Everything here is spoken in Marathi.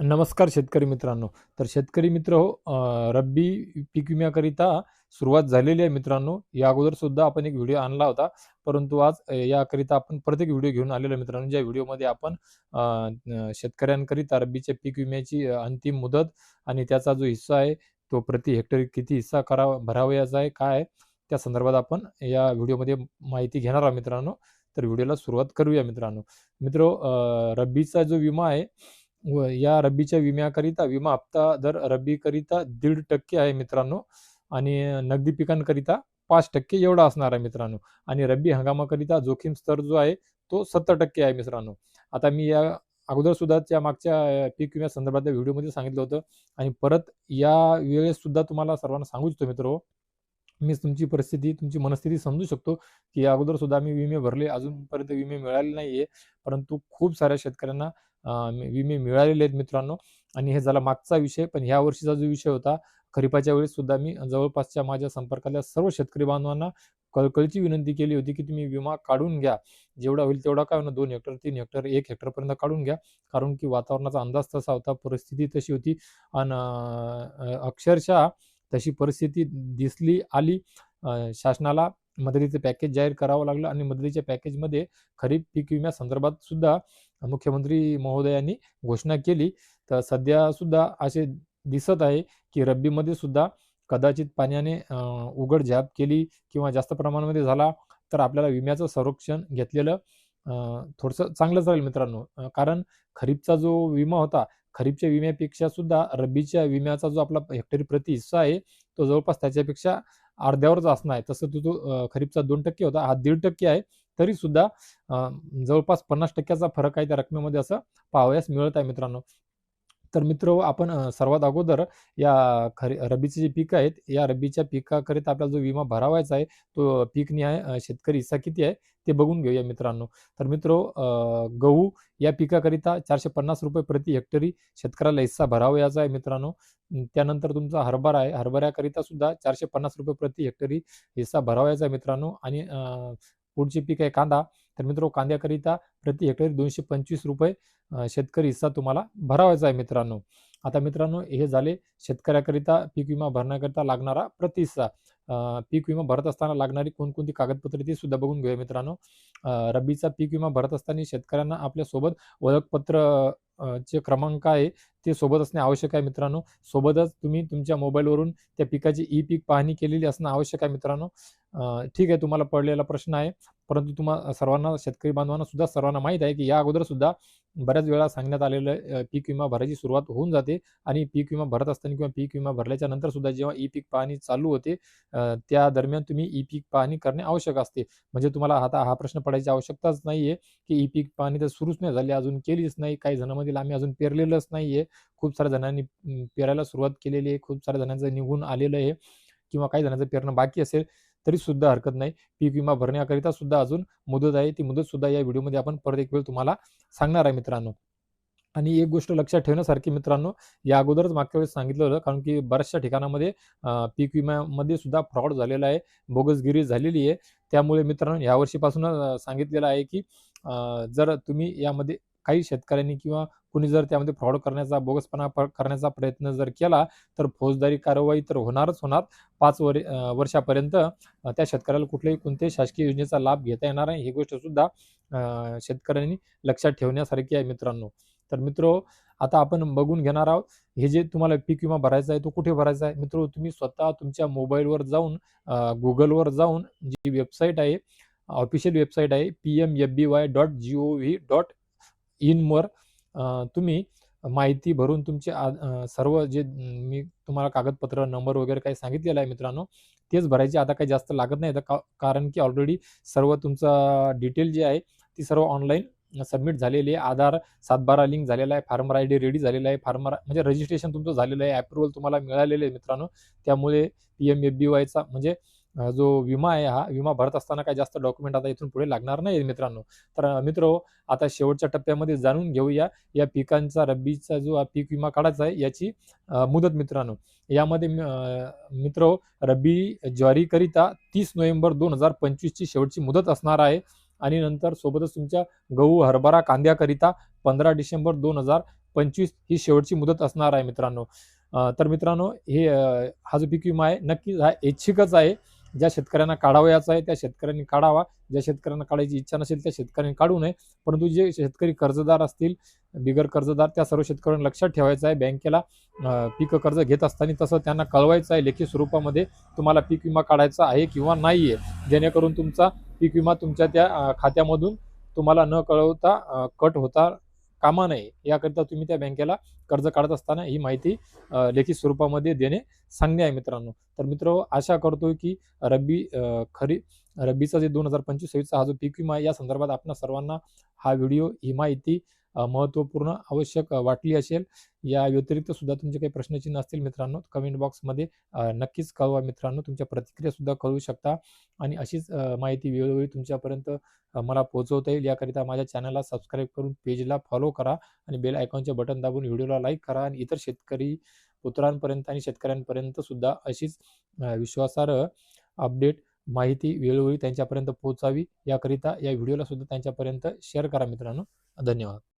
नमस्कार शेतकरी मित्रांनो. तर शेतकरी मित्र हो रब्बी पीक विम्याकरिता सुरुवात झालेली आहे मित्रांनो. या अगोदर सुद्धा आपण एक व्हिडिओ आणला होता. परंतु आज याकरिता आपण परत एक व्हिडिओ घेऊन आलेलो आहे मित्रांनो. ज्या व्हिडिओमध्ये आपण शेतकऱ्यांकरिता रब्बीच्या पीक विम्याची अंतिम मुदत आणि त्याचा जो हिस्सा आहे तो प्रति हेक्टर किती हिस्सा करावा भरावयाचा आहे काय आहे त्या संदर्भात आपण या व्हिडिओमध्ये माहिती घेणार आहोत मित्रांनो. तर व्हिडिओला सुरुवात करूया मित्रांनो. मित्र हो, रब्बीचा जो विमा आहे व या रब्बीच्या विम्याकरिता विमा हप्ता दर रब्बीकरिता दीड टक्के आहे मित्रांनो. आणि नगदी पिकांकरिता पाच टक्के एवढा असणार आहे मित्रांनो. आणि रब्बी हंगामाकरिता जोखीम स्तर जो आहे तो सत्तर टक्के आहे मित्रांनो. आता मी या अगोदर सुद्धा त्या मागच्या पीक विम्या संदर्भातल्या व्हिडिओमध्ये सांगितलं होतं. आणि परत या वेळेस सुद्धा तुम्हाला सर्वांना सांगू इच्छितो मित्र मी तुमची परिस्थिती तुमची मनस्थिती समजू शकतो की अगोदर सुद्धा मी विमे भरले अजूनपर्यंत विमे मिळाले नाहीये. परंतु खूप साऱ्या शेतकऱ्यांना विमे मिळालेले आहेत मित्रांनो. आणि हे झाला मागचा विषय पण ह्या वर्षीचा जो विषय होता खरीपाच्या वेळेस सुद्धा मी जवळपासच्या माझ्या संपर्कातल्या सर्व शेतकरी बांधवांना कळकळीची विनंती केली होती की तुम्ही विमा काढून घ्या. जेवढा होईल तेवढा काय होणार? दोन हेक्टर तीन हेक्टर एक हेक्टरपर्यंत काढून घ्या. कारण की वातावरणाचा अंदाज तसा होता परिस्थिती तशी होती. आणि अक्षरशः तशी परिस्थिती दिसली आली. शासनाला मदतीचं पॅकेज जाहीर करावं लागलं आणि मदतीच्या पॅकेजमध्ये खरीप पीक विम्यासंदर्भात सुद्धा मुख्यमंत्री महोदयांनी घोषणा केली. तर सध्या सुद्धा असे दिसत आहे की रब्बीमध्ये सुद्धा कदाचित पाण्याने उघड झाप केली किंवा जास्त प्रमाणामध्ये झाला तर आपल्याला विम्याचं संरक्षण घेतलेलं थोडंसं चांगलंच राहील मित्रांनो. कारण खरीपचा जो विमा होता खरीपच्या विम्यापेक्षा सुद्धा रब्बीच्या विम्याचा जो आपला हेक्टरी प्रति हिस्सा आहे तो जवळपास त्याच्यापेक्षा अर्ध्यावरच असणार आहे. तसं तो तो खरीपचा दोन टक्के होता हा दीड टक्के आहे. तरी सुद्धा जवळपास पन्नास टक्क्याचा फरक आहे त्या रकमेमध्ये असं पाहावयास मिळत आहे मित्रांनो. तर मित्र आपण सर्वात अगोदर या खरी रब्बीचे जे पीक आहेत या रब्बीच्या पिकाकरिता आपल्याला जो विमा भरावायचा आहे तो पीकनिहाय अ, शेतकरी हिस्सा किती आहे ते बघून घेऊया मित्रांनो. तर मित्र गहू या पिकाकरिता चारशे पन्नास रुपये प्रति हेक्टरी शेतकऱ्याला हिस्सा भरावयाचा आहे मित्रांनो. त्यानंतर तुमचा हरभरा आहे हरभऱ्याकरिता सुद्धा चारशे पन्नास रुपये प्रति हेक्टरी हिस्सा भरावयाचा आहे मित्रांनो. आणि पुढचे पीक आहे कांदा. तर मित्र कांद्याकरिता प्रति हेक्टर दोनशे पंचवीस रुपये शेतकरी हिस्सा तुम्हाला भरावायचा आहे मित्रांनो. आता मित्रांनो हे झाले शेतकऱ्याकरिता पीक विमा भरण्याकरिता लागणारा प्रति हिस्सा. पीक विमा भरत असताना लागणारी कोणकोणती कागदपत्रे ती सुद्धा बघून घेऊया मित्रांनो. रब्बीचा पीक विमा भरत असताना शेतकऱ्यांना आपल्यासोबत ओळखपत्र चे क्रमांक आहे ते सोबत असणे आवश्यक आहे मित्रांनो. सोबतच तुम्ही तुमच्या मोबाईलवरून त्या पिकाची ई पीक पाहणी केलेली असणं आवश्यक आहे मित्रांनो. ठीक आहे तुम्हाला पडलेला प्रश्न आहे. परंतु तुम्हाला सर्वांना शेतकरी बांधवांना सुद्धा सर्वांना माहीत आहे की या अगोदर सुद्धा बऱ्याच वेळा सांगण्यात आलेलं पीक विमा भरायची सुरुवात होऊन जाते आणि पीक विमा भरत असताना किंवा पीक विमा भरल्याच्या नंतर सुद्धा जेव्हा ई पीक पाहणी चालू होते त्या दरम्यान तुम्ही ई पीक पाहणी करणे आवश्यक असते. म्हणजे तुम्हाला आता हा प्रश्न पडायची आवश्यकताच नाहीये की ई पीक पाहणी तर सुरूच नाही झाली अजून केलीच नाही काही जणांमध्ये आम्ही अजून पेरलेलंच नाहीये. खूप साऱ्या जणांनी पेरायला सुरुवात केलेली आहे खूप साऱ्या जणांचं निघून आलेलं आहे किंवा काही जणांचं पेरणं बाकी असेल. तरी सुद्धा हरकत नाही. पीक विमा भरण्याकरिता सुद्धा अजून मुदत आहे. ती मुदत सुद्धा या व्हिडिओमध्ये आपण परत एक वेळ तुम्हाला सांगणार आहे मित्रांनो. आणि एक गोष्ट लक्षात ठेवण्यासारखी मित्रांनो या अगोदरच मागच्या वेळेस सांगितलं होतं कारण की बऱ्याचशा ठिकाणामध्ये पीक विम्यामध्ये सुद्धा फ्रॉड झालेला आहे बोगसगिरी झालेली आहे. त्यामुळे मित्रांनो ह्या वर्षीपासून सांगितलेलं आहे की जर तुम्ही यामध्ये काही शेतकऱ्यांनी किंवा कुणी जर त्यामध्ये फ्रॉड करण्याचा बोगसपणा प- करण्याचा प्रयत्न जर केला तर फौजदारी कारवाई तर होणारच होणार. पाच वर वर्षापर्यंत त्या शेतकऱ्याला कुठल्याही कोणत्याही शासकीय योजनेचा लाभ घेता येणार नाही. ही गोष्ट सुद्धा शेतकऱ्यांनी लक्षात ठेवण्यासारखी आहे मित्रांनो. तर मित्र आता आपण बघून घेणार आहोत हे जे तुम्हाला पीक विमा भरायचा आहे तो कुठे भरायचा आहे? मित्र तुम्ही स्वतः तुमच्या मोबाईलवर जाऊन गुगलवर जाऊन जी वेबसाईट आहे ऑफिशियल वेबसाईट आहे P M F B Y dot G O V dot इनवर तुम्ही माहिती भरून तुमचे सर्व जे मी तुम्हाला कागदपत्र नंबर वगैरे काही सांगितलेलं आहे मित्रांनो तेच भरायचे. आता काही जास्त लागत नाही. आता का- कारण की ऑलरेडी सर्व तुमचा डिटेल जे आहे ती सर्व ऑनलाईन सबमिट झालेली आहे. आधार सातबारा लिंक झालेला आहे. फार्मर आय डी रेडी झालेला आहे. फार्मर म्हणजे रजिस्ट्रेशन तुमचं झालेलं आहे. अप्रुव्हल तुम्हाला मिळालेलं आहे मित्रांनो. त्यामुळे पी एम एफ बी वायचा म्हणजे जो विमा आहे हा विमा भरत असताना काही जास्त डॉक्युमेंट आता इथून पुढे लागणार नाही मित्रांनो. तर मित्र आता शेवटच्या टप्प्यामध्ये जाणून घेऊया या पिकांचा रब्बीचा जो हा पीक विमा काढायचा आहे याची मुदत मित्रांनो. यामध्ये मित्र रब्बी ज्वारीकरिता तीस नोव्हेंबर दोन हजार पंचवीसची शेवटची मुदत असणार आहे. आणि नंतर सोबतच तुमच्या गहू हरभरा कांद्याकरिता पंधरा डिसेंबर दोन हजार पंचवीस ही शेवटची मुदत असणार आहे मित्रांनो. तर मित्रांनो हे हा जो पीक विमा आहे नक्कीच हा ऐच्छिकच आहे. ज्या शेतकऱ्यांना काढावयाचा आहे त्या शेतकऱ्यांनी काढावा. ज्या शेतकऱ्यांना काढायची इच्छा नसेल त्या शेतकऱ्यांनी काढू नये. परंतु जे शेतकरी कर्जदार असतील बिगर कर्जदार त्या सर्व शेतकऱ्यांना लक्षात ठेवायचं आहे. बँकेला पीक कर्ज घेत असताना तसं त्यांना कळवायचं आहे. लेखी स्वरूपामध्ये तुम्हाला पीक विमा काढायचा आहे किंवा नाही आहे जेणेकरून तुमचा पीक विमा तुमच्या त्या खात्यामधून तुम्हाला न कळवता कट होता कामा नये. याकरिता तुम्ही त्या बँकेला कर्ज काढत असताना ही माहिती लेखी स्वरूपामध्ये देणे सांगणे आहे मित्रांनो. तर मित्र आशा करतोय की रब्बी खरी रब्बीचा जे दोन हजार पंचवीस सव्वीसचा हा जो पीक विमा या संदर्भात आपणा सर्वांना हा व्हिडिओ ही माहिती महत्त्वपूर्ण आवश्यक वाटली असेल. या व्यतिरिक्त सुद्धा तुमचे काही प्रश्नचिन्ह असतील मित्रांनो कमेंट बॉक्समध्ये नक्कीच कळवा मित्रांनो. तुमच्या प्रतिक्रिया सुद्धा कळू शकता. आणि अशीच माहिती वेळोवेळी तुमच्यापर्यंत मला पोहोचवता येईल. याकरिता माझ्या चॅनलला सबस्क्राईब करून पेजला फॉलो करा आणि बेल आयकॉनचे बटन दाबून व्हिडिओला लाईक करा आणि इतर शेतकरी पुत्रांपर्यंत आणि शेतकऱ्यांपर्यंत सुद्धा अशीच विश्वासार्ह अपडेट माहिती वेळोवेळी त्यांच्यापर्यंत पोहोचावी. याकरिता या व्हिडिओला सुद्धा त्यांच्यापर्यंत शेअर करा मित्रांनो. धन्यवाद.